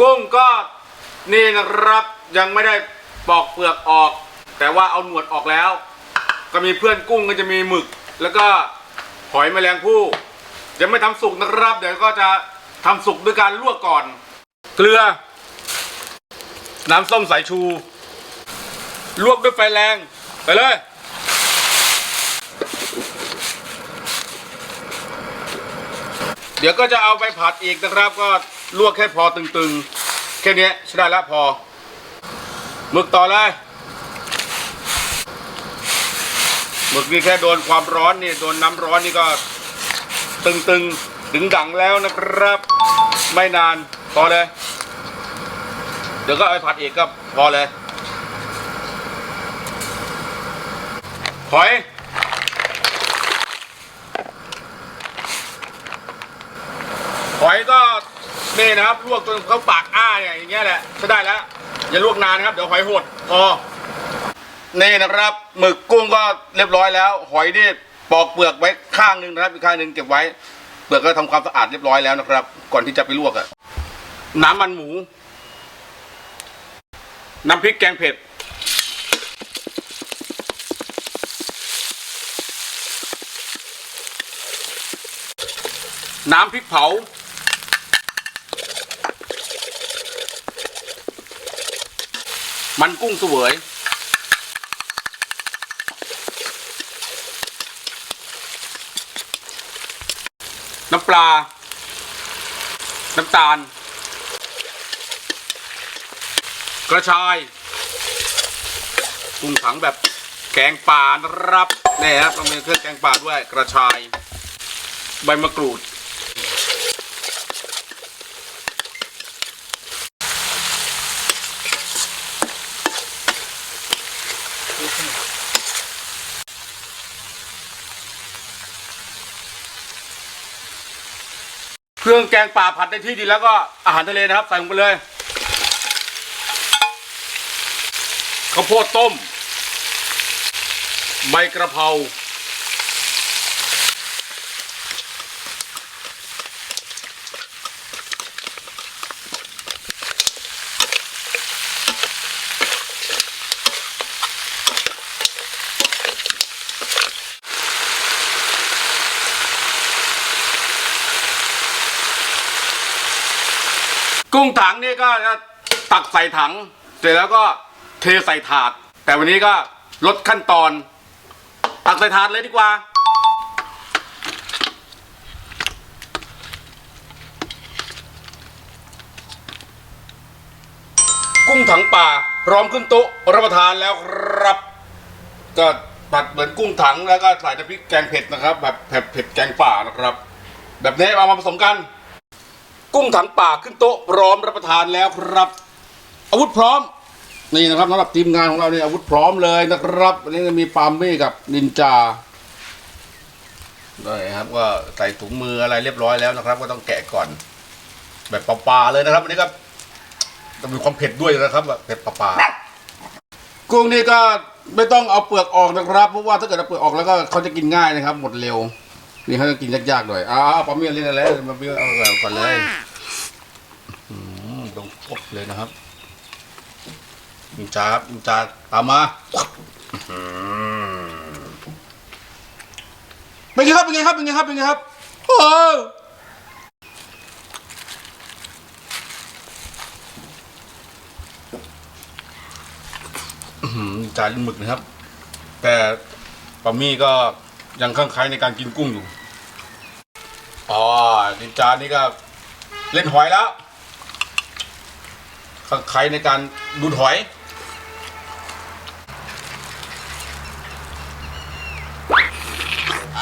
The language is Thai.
กุ้งก็นี่นะครับยังไม่ได้ปอกเปลือกออก แต่ว่าเอาหนวดออกแล้ว ก็มีเพื่อนกุ้งก็จะมีหมึก แล้วก็หอยแมลงภู่ยังไม่ทำสุกนะครับ เดี๋ยวก็จะทำสุกด้วยการลวกก่อน เกลือ น้ำส้มสายชู ลวกด้วยไฟแรงไปเลยเดี๋ยวก็จะเอาไปผัดอีกนะครับก็ ลวกแค่พอตึงๆ แค่นี้ใช้ได้แล้วพอหมึกต่อเลยหมึกนี่แค่โดนความร้อนนี่โดนน้ำร้อนนี่ก็ตึงๆดึงดังแล้วนะครับ ไม่นานพอเลย เดี๋ยวก็เอาไปผัดอีกก็พอเลยหอยหอยก็ นี่นะครับลวกจนเขาปากอ้าเนี่ยอย่างเงี้ยแหละใช้ได้แล้วอย่าลวกนานนะครับเดี๋ยวหอยหดพอนี่นะครับหมึกกุ้งก็เรียบร้อยแล้ว หอยนี่ปอกเปลือกไว้ข้างหนึงนะครับอีกข้างหนึงเก็บไว้ เปลือกก็ทำความสะอาดเรียบร้อยแล้วนะครับ ก่อนที่จะไปลวกอะน้ำมันหมู น้ำพริกแกงเผ็ดน้ำพริกเผา มันกุ้งเสวย น้ำปลา น้ำตาล กระชายกุ้งถังแบบแกงป่านะครับนี่ครับต้องมีเครื่องแกงป่าด้วย กระชาย ใบมะกรูด เครื่องแกงป่าผัดได้ที่ดีแล้วก็อาหารทะเลนะครับ ใส่ลงไปเลยข้าวโพดต้ม ใบกระเพรา กุ้งถังนี่ก็ตักใส่ถัง เสร็จแล้วก็เทใส่ถาด แต่วันนี้ก็ลดขั้นตอน ตักใส่ถาดเลยดีกว่า กุ้งถังป่าพร้อมขึ้นโต๊ะรับประทานแล้วครับก็ผัดเหมือนกุ้งถังแล้วก็ใส่น้ำพริกแกงเผ็ดนะครับ แบบเผ็ดเผ็ดแกงป่านะครับ แบบนี้เอามาผสมกัน กุ้งถังป่าขึ้นโต๊ะพร้อมรับประทานแล้วครับ อาวุธพร้อมนี่นะครับสำหรับทีมงานของเราเนี่ยอาวุธพร้อมเลยนะครับวันนี้มีปาล์มมี่กับนินจาด้วยครับก็ใส่ถุงมืออะไรเรียบร้อยแล้วนะครับ ก็ต้องแกะก่อน แบบปลาๆเลยนะครับอันนี้ก็ต้องมีความเผ็ดด้วยนะครับแบบเผ็ดปลาๆกุ้งนี่ก็ไม่ต้องเอาเปลือกออกนะครับ เพราะว่าถ้าเกิดเอาเปลือกออกแล้วก็เขาจะกินง่ายนะครับ หมดเร็ว นี่เขาจะกินยากๆหน่อยอ้าวปลาเมียเล่นอะไรมาเมียเอาก่อนเลยอืมต้องครบเลยนะครับมินจาครับมินจาตามมาอืมเป็นไงครับเป็นไงครับเป็นไงครับเป็นไงครับโอ้อื้อหือจานหมึกนะครับ แต่ปามี่ก็ยังข้างใครในการกินกุ้งอยู่ อ๋อนินจานี่ก็เล่นหอยแล้วข้าใครในการดูดหอยอ